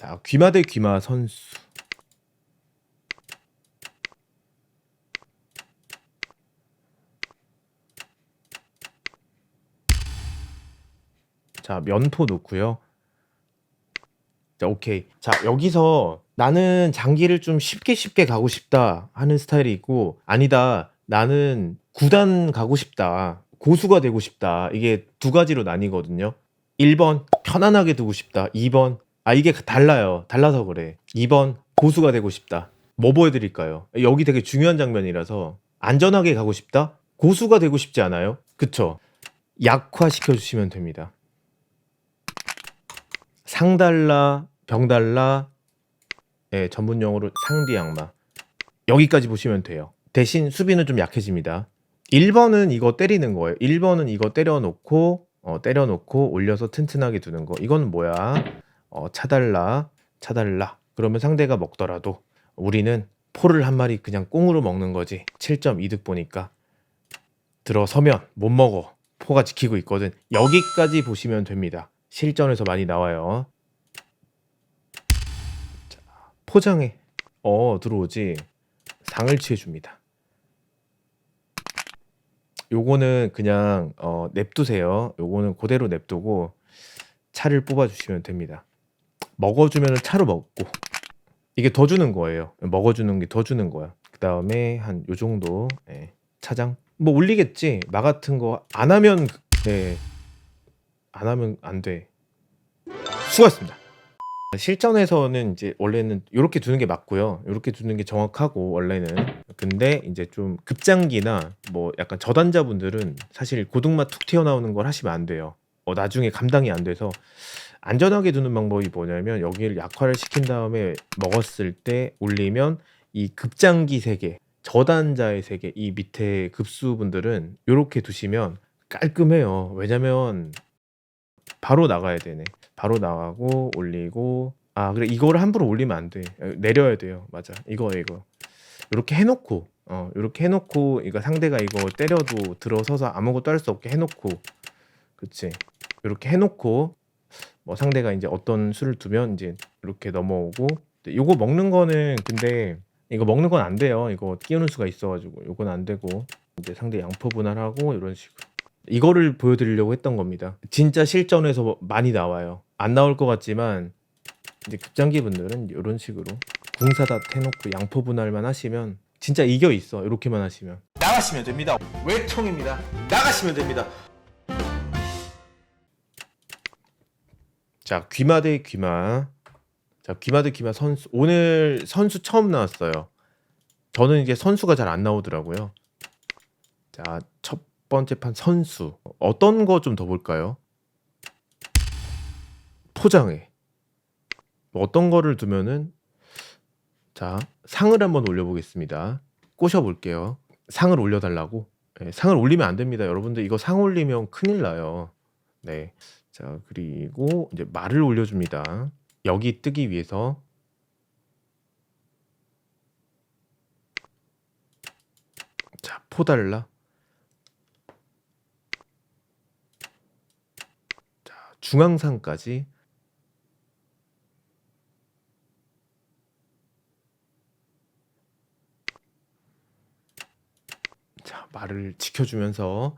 자, 귀마 대 귀마 선수. 자, 면포 놓고요. 자, 오케이. 자, 여기서 나는 장기를 좀 쉽게 쉽게 가고 싶다 하는 스타일이 있고, 아니다. 나는 구단 가고 싶다. 고수가 되고 싶다. 이게 두 가지로 나뉘거든요. 1번, 편안하게 두고 싶다. 2번, 아, 이게 달라요. 달라서 그래. 2번, 고수가 되고 싶다. 뭐 보여드릴까요? 여기 되게 중요한 장면이라서 안전하게 가고 싶다? 고수가 되고 싶지 않아요? 그쵸? 약화시켜 주시면 됩니다. 상달라, 병달라, 예, 전문 용어로 상디양마. 여기까지 보시면 돼요. 대신 수비는 좀 약해집니다. 1번은 이거 때리는 거예요. 1번은 이거 때려놓고, 어, 때려놓고 올려서 튼튼하게 두는 거. 이건 뭐야? 어, 차달라, 차달라. 그러면 상대가 먹더라도 우리는 포를 한 마리 그냥 꽁으로 먹는 거지. 7점 이득 보니까. 들어서면 못 먹어. 포가 지키고 있거든. 여기까지 보시면 됩니다. 실전에서 많이 나와요. 자, 포장해. 어, 들어오지. 상을 취해줍니다. 요거는 그냥 어, 냅두세요. 요거는 그대로 냅두고 차를 뽑아주시면 됩니다. 먹어주면 차로 먹고 이게 더 주는 거예요. 먹어주는 게 더 주는 거야. 그 다음에 한 요 정도 예, 차장 뭐 올리겠지. 마 같은 거 안 하면 네, 안 하면 안 돼. 수고하셨습니다. 실전에서는 이제 원래는 이렇게 두는 게 맞고요. 이렇게 두는 게 정확하고 원래는 근데 이제 좀 급장기나 뭐 약간 저단자분들은 사실 고등맛 툭 튀어나오는 걸 하시면 안 돼요. 어, 나중에 감당이 안 돼서 안전하게 두는 방법이 뭐냐면 여기를 약화를 시킨 다음에 먹었을 때 올리면 이 급장기 세개 저단자의 세개 이 밑에 급수분들은 이렇게 두시면 깔끔해요. 왜냐면 바로 나가야 되네. 바로 나가고 올리고 아 그래 이거를 함부로 올리면 안 돼. 내려야 돼요. 맞아. 이거 이거. 이렇게 해놓고 어 이렇게 해놓고 이거 상대가 이거 때려도 들어서서 아무것도 할 수 없게 해놓고 그치 이렇게 해놓고 뭐 상대가 이제 어떤 수를 두면 이제 이렇게 넘어오고 요거 먹는 거는 근데 이거 먹는 건 안 돼요. 이거 끼우는 수가 있어가지고 요건 안 되고 이제 상대 양포 분할하고 이런 식으로 이거를 보여드리려고 했던 겁니다. 진짜 실전에서 많이 나와요. 안 나올 것 같지만 이제 급장기 분들은 이런 식으로 궁사다 해놓고 양포 분할만 하시면 진짜 이겨 있어. 이렇게만 하시면 나가시면 됩니다. 외통입니다. 나가시면 됩니다. 자 귀마 대 귀마. 자 귀마 대 귀마 선수 오늘 선수 처음 나왔어요. 저는 이게 선수가 잘 안 나오더라고요. 자 첫 번째 판 선수 어떤 거 좀 더 볼까요? 포장해. 뭐 어떤 거를 두면은 자 상을 한번 올려보겠습니다. 꼬셔볼게요. 상을 올려달라고. 네, 상을 올리면 안 됩니다, 여러분들. 이거 상 올리면 큰일 나요. 네. 자 그리고 이제 말을 올려줍니다. 여기 뜨기 위해서 자 포달라. 자 중앙상까지 자 말을 지켜주면서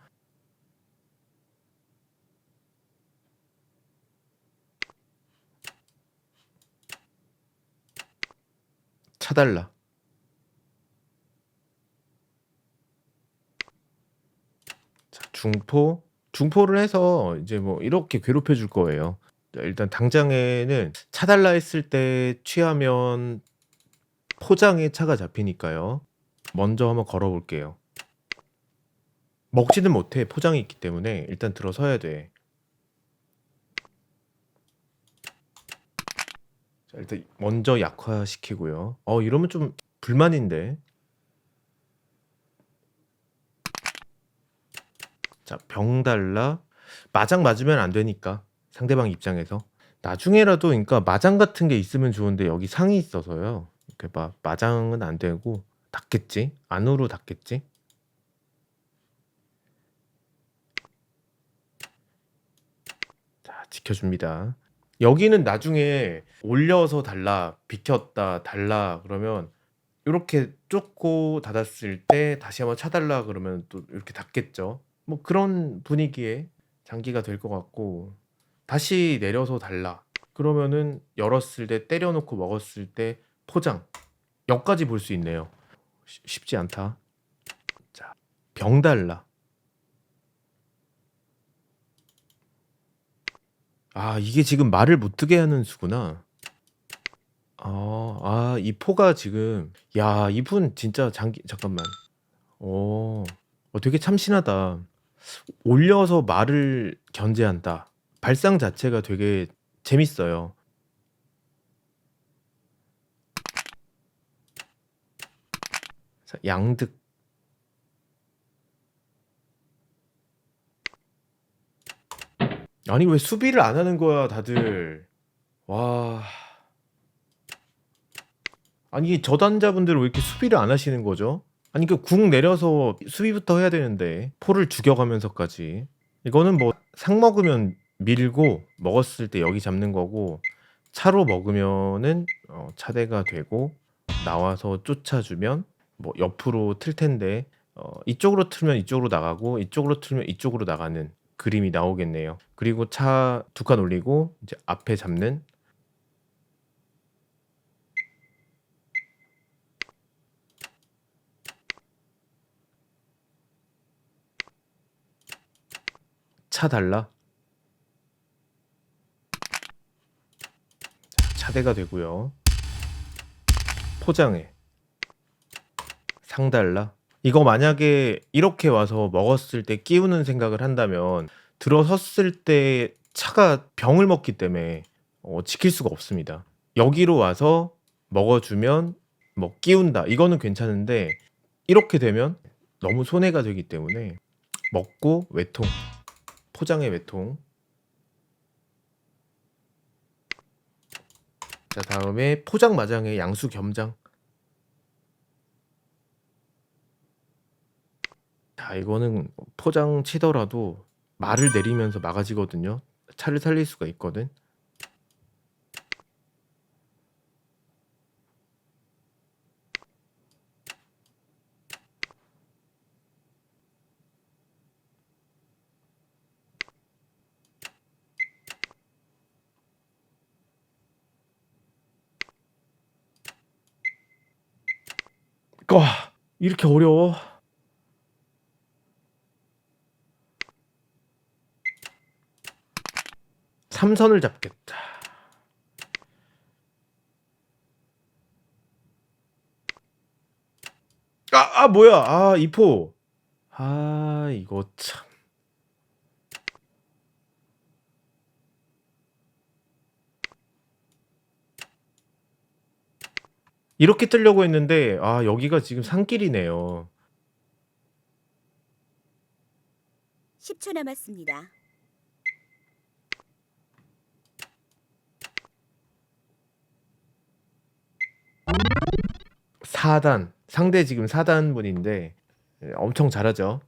차달라. 자, 중포. 중포를 해서 이제 뭐 이렇게 괴롭혀 줄 거예요. 자, 일단 당장에는 차달라 했을 때 취하면 포장에 차가 잡히니까요. 먼저 한번 걸어 볼게요. 먹지는 못해. 포장이 있기 때문에 일단 들어서야 돼. 자, 일단 먼저 약화시키고요. 어, 이러면 좀 불만인데. 자, 병 달라. 마장 맞으면 안 되니까. 상대방 입장에서. 나중에라도 그러니까 마장 같은 게 있으면 좋은데 여기 상이 있어서요. 이렇게 막 마장은 안 되고 닿겠지? 안으로 닿겠지? 자, 지켜줍니다. 여기는 나중에 올려서 달라, 비켰다, 달라 그러면 요렇게 쫓고 닫았을 때 다시 한번 차 달라 그러면 또 이렇게 닫겠죠. 뭐 그런 분위기의 장기가 될 것 같고 다시 내려서 달라. 그러면은 열었을 때 때려 놓고 먹었을 때 포장. 여기까지 볼 수 있네요. 쉬 쉽지 않다. 자. 병 달라. 아 이게 지금 말을 못 뜨게 하는 수구나. 아. 아 이 포가 지금 야 이분 진짜 장기 잠깐만. 어. 어 되게 참신하다. 올려서 말을 견제한다. 발상 자체가 되게 재밌어요. 자 양득. 아니 왜 수비를 안 하는 거야 다들. 와. 아니 저단자분들은 왜 이렇게 수비를 안 하시는 거죠? 아니 그 궁 내려서 수비부터 해야 되는데 포를 죽여가면서까지. 이거는 뭐 상 먹으면 밀고 먹었을 때 여기 잡는 거고 차로 먹으면은 어 차대가 되고 나와서 쫓아주면 뭐 옆으로 틀 텐데 어 이쪽으로 틀면 이쪽으로 나가고 이쪽으로 틀면 이쪽으로 나가는 그림이 나오겠네요. 그리고 차 두 칸 올리고 이제 앞에 잡는 차 달라. 자 차대가 되고요. 포장해. 상 달라. 이거 만약에 이렇게 와서 먹었을 때 끼우는 생각을 한다면 들어섰을 때 차가 병을 먹기 때문에 어 지킬 수가 없습니다. 여기로 와서 먹어 주면 뭐 끼운다. 이거는 괜찮은데 이렇게 되면 너무 손해가 되기 때문에 먹고 외통. 포장해 외통. 자 다음에 포장 마장에 양수 겸장. 자 이거는 포장 치더라도 말을 내리면서 막아지거든요. 차를 살릴 수가 있거든. 와 이렇게 어려워? 삼선을 잡겠다. 아, 아 뭐야? 아, 이포. 아, 이거 참. 이렇게 뜨려고 했는데 아, 여기가 지금 산길이네요. 10초 남았습니다. 사단 상대 지금 4단 분인데 예 엄청 잘하죠.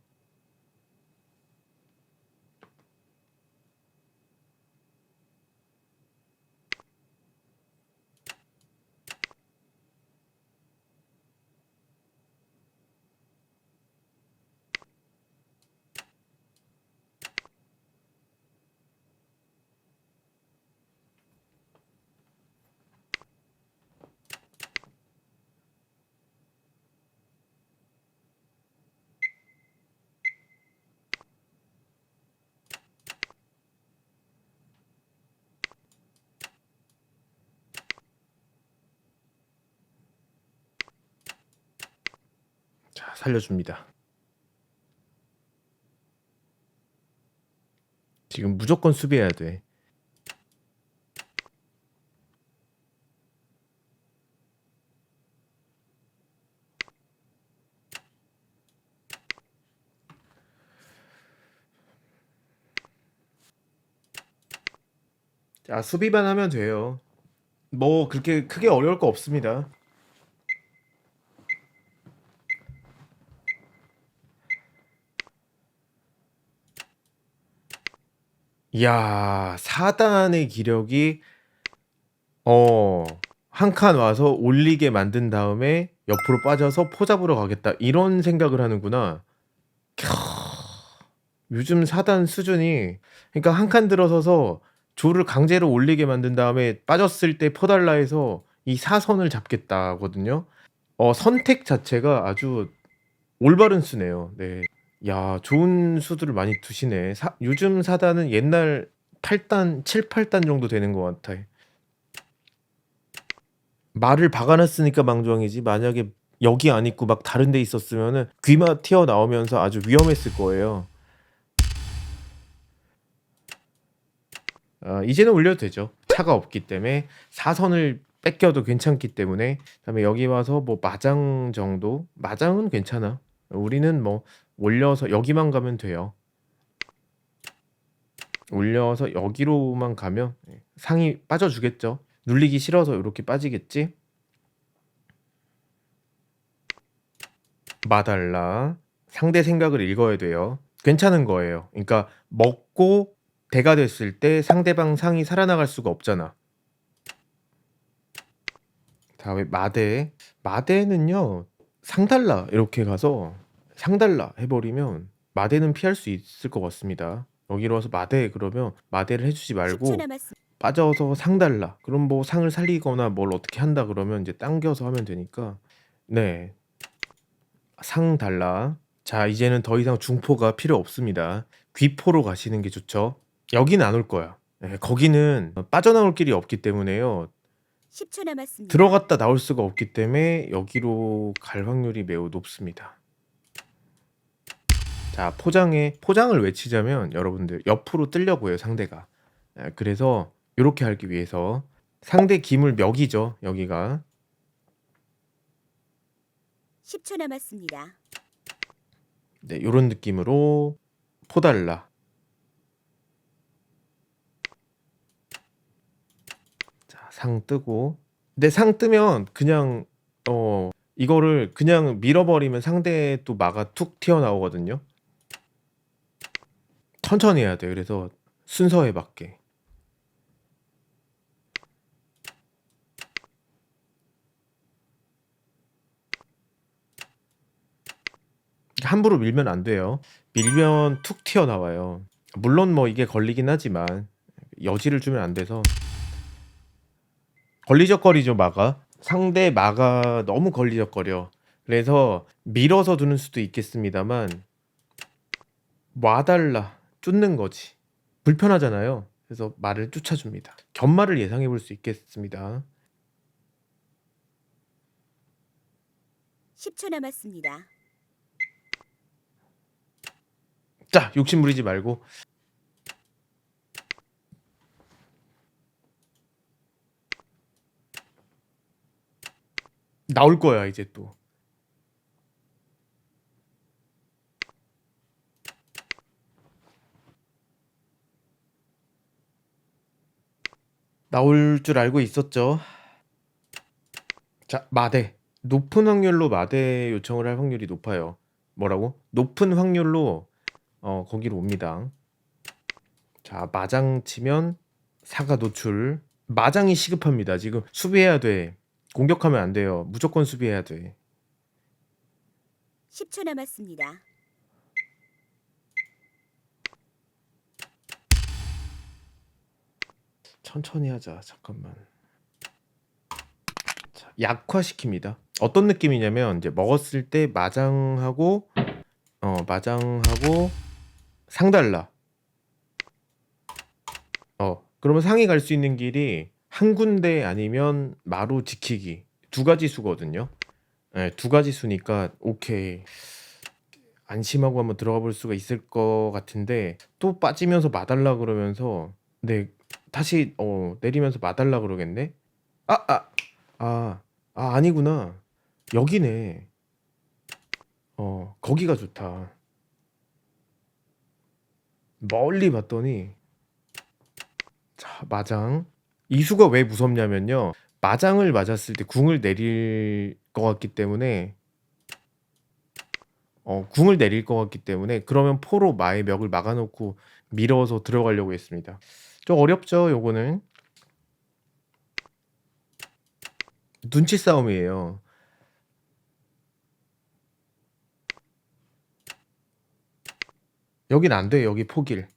자, 살려줍니다. 지금 무조건 수비해야 돼. 자, 수비만 하면 돼요. 뭐 그렇게 크게 어려울 거 없습니다. 이야 4단의 기력이 어 한 칸 와서 올리게 만든 다음에 옆으로 빠져서 포 잡으러 가겠다 이런 생각을 하는구나. 캬. 요즘 4단 수준이 그러니까 한 칸 들어서서 조를 강제로 올리게 만든 다음에 빠졌을 때 포 달라 해서 이 사선을 잡겠다거든요. 어 선택 자체가 아주 올바른 수네요. 네. 야 좋은 수들을 많이 두시네. 사 요즘 4단은 옛날 8단 7, 8단 정도 되는 것 같아. 말을 박아 놨으니까 망정이지 만약에 여기 안 있고 막 다른 데 있었으면은 귀마 튀어나오면서 아주 위험했을 거예요. 아 이제는 올려도 되죠. 차가 없기 때문에 사선을 뺏겨도 괜찮기 때문에 그다음에 여기 와서 뭐 마장 정도? 마장은 괜찮아. 우리는 뭐 올려서 여기만 가면 돼요. 올려서 여기로만 가면 예 상이 빠져 주겠죠. 눌리기 싫어서 요렇게 빠지겠지? 마달라. 상대 생각을 읽어야 돼요. 괜찮은 거예요. 그러니까 먹고 대가 됐을 때 상대방 상이 살아나갈 수가 없잖아. 다음에 마대. 마대는요. 상달라 이렇게 가서 상달라 해 버리면 마대는 피할 수 있을 것 같습니다. 여기로 와서 마대 그러면 마대를 해 주지 10초 말고. 빠져서 상 달라. 그럼 뭐 상을 살리거나 뭘 어떻게 한다 그러면 이제 당겨서 하면 되니까 네. 상 달라. 자 이제는 더 이상 중포가 필요 없습니다. 귀포로 가시는 게 좋죠. 여기는 안올 거야. 예 거기는 어 빠져나올 길이 없기 때문에요. 10초 남았습니다. 들어갔다 나올 수가 없기 때문에 여기로 갈 확률이 매우 높습니다. 자 포장에 포장을 외치자면 여러분들 옆으로 뜨려고 해요 상대가. 예 그래서 요렇게 하기 위해서 상대 기물 멱이죠 여기가. 10초 남았습니다. 네 요런 느낌으로 포 달라. 자 상 뜨고 근데 상 뜨면 그냥 어 이거를 그냥 밀어 버리면 상대 또 마가 툭 튀어나오거든요. 천천히 해야 돼요. 그래서 순서에 맞게. 함부로 밀면 안 돼요. 밀면 툭 튀어나와요. 물론 뭐 이게 걸리긴 하지만 여지를 주면 안 돼서 걸리적거리죠 마가. 상대 마가 너무 걸리적거려. 그래서 밀어서 두는 수도 있겠습니다만 와 달라 쫓는 거지. 불편하잖아요. 그래서 말을 쫓아줍니다. 견마를 예상해 볼 수 있겠습니다. 10초 남았습니다. 자 욕심 부리지 말고 나올 거야 이제 또. 나올 줄 알고 있었죠. 자 마대. 높은 확률로 마대 요청을 할 확률이 높아요. 뭐라고? 높은 확률로 어 거기로 옵니다. 자 마장 치면 사가 노출. 마장이 시급합니다. 지금 수비해야 돼. 공격하면 안 돼요. 무조건 수비해야 돼. 10초 남았습니다. 천천히 하자. 잠깐만. 자 약화시킵니다. 어떤 느낌이냐면 이제 먹었을 때 마장하고 어 마장하고 상달라. 어 그러면 상이 갈 수 있는 길이 한 군데 아니면 마루 지키기 두 가지 수거든요. 예, 두 가지 수니까 오케이. 안심하고 한번 들어가 볼 수가 있을 것 같은데 또 빠지면서 마달라 그러면서 네 다시 어 내리면서 마달라 그러겠네. 아, 아, 아, 아 아니구나. 여기네. 어 거기가 좋다. 멀리 봤더니 자 마장. 이 수가 왜 무섭냐면요. 마장을 맞았을 때 궁을 내릴 것 같기 때문에 어 궁을 내릴 것 같기 때문에 그러면 포로 마의 멱을 막아 놓고 밀어서 들어가려고 했습니다. 좀 어렵죠, 요거는. 눈치 싸움이에요. 여긴 안 돼, 여기 포길.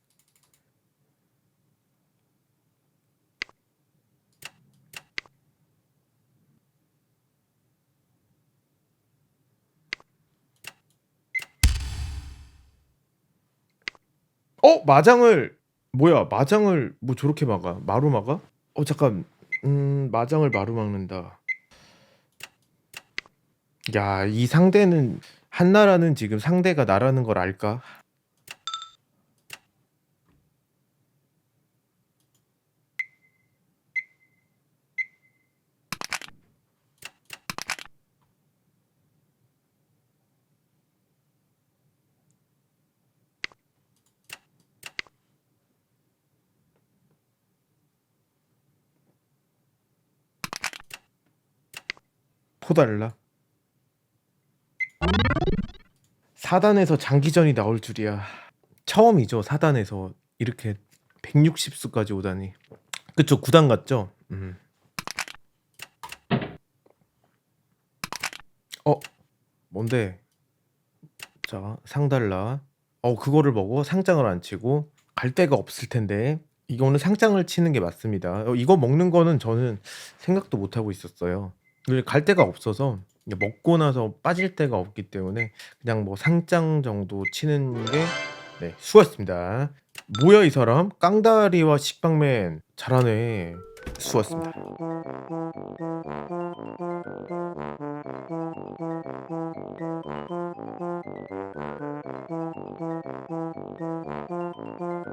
어, 마장을 뭐야? 마장을 뭐 저렇게 막아? 마루 막아? 어, 잠깐. 음, 마장을 마루 막는다. 야, 이 상대는 한나라는 지금 상대가 나라는 걸 알까? 포달라. 4단에서 장기전이 나올 줄이야. 처음이죠. 4단에서 이렇게 160수까지 오다니. 그쵸. 9단 같죠? 음. 어, 뭔데? 자, 상달라. 어, 그거를 먹어 상장을 안 치고 갈 데가 없을 텐데. 이거는 상장을 치는 게 맞습니다. 어, 이거 먹는 거는 저는 생각도 못 하고 있었어요. 근데 갈 데가 없어서 먹고 나서 빠질 데가 없기 때문에 그냥 뭐 상장 정도 치는 게 네, 수고했습니다. 뭐야 이 사람? 깡다리와 식빵맨 잘하네. 수고했습니다.